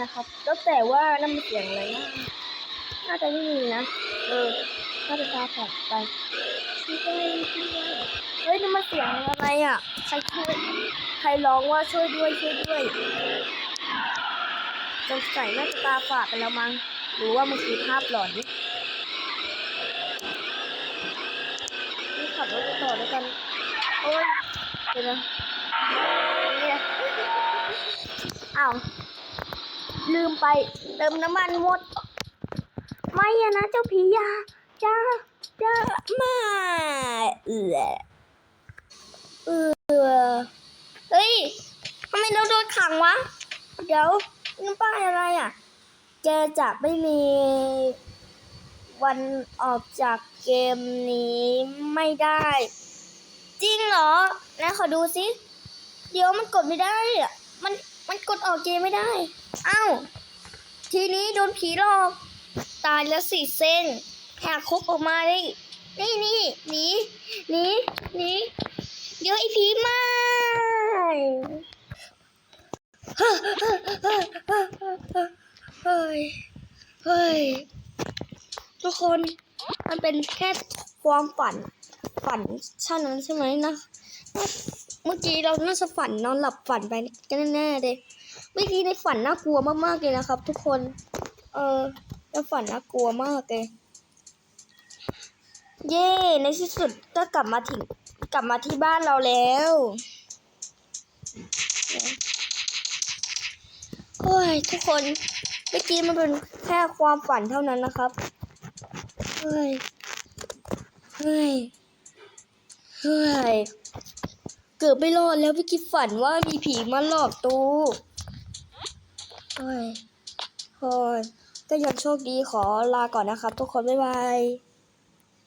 นะครับ แล้วแต่ว่านั่นมันเสียงอะไรนะน่าจะไม่มีนะ เออ น่าจะตาฝาดไปช่วยด้วยช่วยด้วยเฮ้ยนี่มันเสียงอะไรอะ ใครช่วย ใครร้องว่าช่วยด้วยช่วยด้วยสงสัยน่าจะตาฝาดไปแล้วมั้ง หรือว่ามันคือภาพหลอนนี่ขับรถไปต่อแล้วกัน โอ้ยเดี๋ยวนะเนี่ยอ้าว ลืมไปเติมน้ำมันหมด ไม่อะนะเจ้าผียาจ้าจ้ามาเอือเอือเฮ้ยทำไมเราโดนขังวะ เดี๋ยวนี่ป้ายอะไรอะแกจะไม่มีวันออกจากเกมนี้ไม่ได้ จริงเหรอนะขอดูสิ เดี๋ยวมันกดไม่ได้อะมัน มันกดออกเกมไม่ได้ เอ้า ทีนี้โดนผีหลอก ตายแล้วสี่เส้นแหกคุกออกมาได้นี่นี่หนีหนีหนีเดี๋ยวไอ้ผีมาเฮ้ยเฮ้ยทุกคนมันเป็นแค่ความฝัน ฝันเท่านั้นใช่ไหมนะเมื่อกี้เราน่าจะฝันนอนหลับฝันไปกันแน่ๆเลยเมื่อกี้ในฝันน่ากลัวมากๆเลยนะครับ ทุกคน เออในฝันน่ากลัวมากเลยเย่ในที่สุดก็กลับมาถึงกลับมาที่บ้านเราแล้วโอ้ยทุกคนเมื่อกี้มันเป็นแค่ความฝันเท่านั้นนะครับ เฮ้ย เฮ้ย เฮ้ย เกือบไม่รอดแล้วไปคิดฝันว่ามีผีมาหลอกตูเฮ้ยเฮ้ยก็ยังโชคดีขอลาก่อนนะครับทุกคน บ๊ายบาย